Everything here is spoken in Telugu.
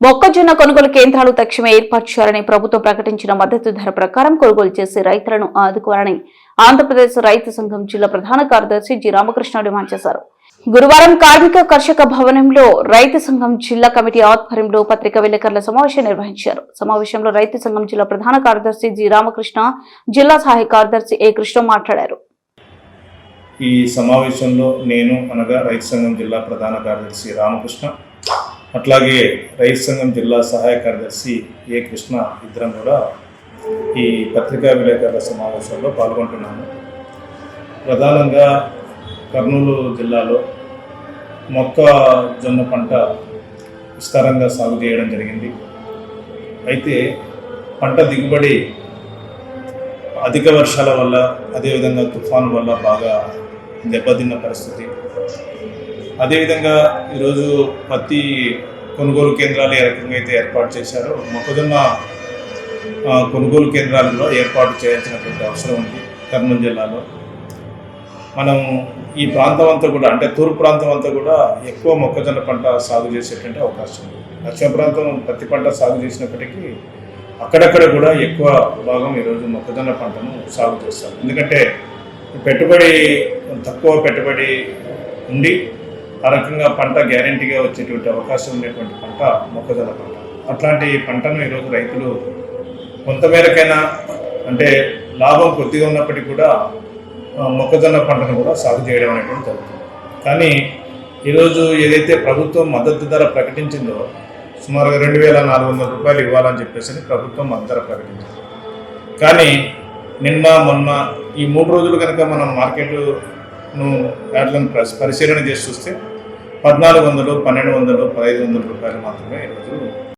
మొక్కజొన్న కొనుగోలు కేంద్రాలు తక్షణమే ఏర్పాటు చేయాలని ప్రభుత్వం ప్రకటించిన మద్దతు ధర ప్రకారం కొనుగోలు చేసి రైతులను ఆదుకోవాలని ఆంధ్రప్రదేశ్ రైతు సంఘం జిల్లా ప్రధాన కార్యదర్శి జి రామకృష్ణ డిమాండ్ చేశారు. గురువారం కార్మిక కర్షక భవనంలో రైతు సంఘం జిల్లా కమిటీ ఆధ్వర్యంలో పత్రికా విలేకరుల సమావేశం నిర్వహించారు. సమావేశంలో రైతు సంఘం జిల్లా ప్రధాన కార్యదర్శి జి రామకృష్ణ జిల్లా సహాయ కార్యదర్శి ఏ కృష్ణ మాట్లాడారు. ఈ సమావేశంలో నేను అనగా రైతు సంఘం జిల్లా ప్రధాన కార్యదర్శి రామకృష్ణ అట్లాగే రైతు సంఘం జిల్లా సహాయ కార్యదర్శి ఏ కృష్ణ ఇద్దరం కూడా ఈ పత్రికా విలేకరుల సమావేశంలో పాల్గొంటున్నాము. ప్రధానంగా కర్నూలు జిల్లాలో మొక్కజొన్న పంట విస్తారంగా సాగు చేయడం జరిగింది. అయితే పంట దిగుబడి అధిక వర్షాల వల్ల అదేవిధంగా తుఫాను వల్ల బాగా దెబ్బతిన్న పరిస్థితి. అదేవిధంగా ఈరోజు పత్తి కొనుగోలు కేంద్రాలు ఏ రకంగా అయితే ఏర్పాటు చేశారో మొక్కజొన్న కొనుగోలు కేంద్రాలలో ఏర్పాటు చేయాల్సినటువంటి అవసరం ఉంది కర్నూలు జిల్లాలో. మనం ఈ ప్రాంతం అంతా కూడా అంటే తూర్పు ప్రాంతం అంతా కూడా ఎక్కువ మొక్కజొన్న పంట సాగు చేసేటువంటి అవకాశం ఉంది. దక్షిణ ప్రాంతం పత్తి పంట సాగు చేసినప్పటికీ అక్కడక్కడ కూడా ఎక్కువ భాగం ఈరోజు మొక్కజొన్న పంటను సాగు చేస్తారు. ఎందుకంటే పెట్టుబడి తక్కువ పెట్టుబడి ఉండి ఆ రకంగా పంట గ్యారంటీగా వచ్చేటువంటి అవకాశం ఉండేటువంటి పంట మొక్కజొన్న పంట. అట్లాంటి పంటను ఈరోజు రైతులు కొంతమేరకైనా అంటే లాభం కొద్దిగా ఉన్నప్పటికీ కూడా మొక్కజొన్న పంటను కూడా సాగు చేయడం అనేటువంటి జరుగుతుంది. కానీ ఈరోజు ఏదైతే ప్రభుత్వం మద్దతు ధర ప్రకటించిందో సుమారుగా రెండు వేల నాలుగు వందల రూపాయలు ఇవ్వాలని చెప్పేసి ప్రభుత్వం మద్దతు ధర ప్రకటించింది. కానీ నిన్న మొన్న ఈ మూడు రోజులు కనుక మనం మార్కెట్ను వాటిలను పరిశీలన చేసి చూస్తే పద్నాలుగు వందలు పన్నెండు వందలు పదహైదు వందల రూపాయలు మాత్రమే ఈరోజు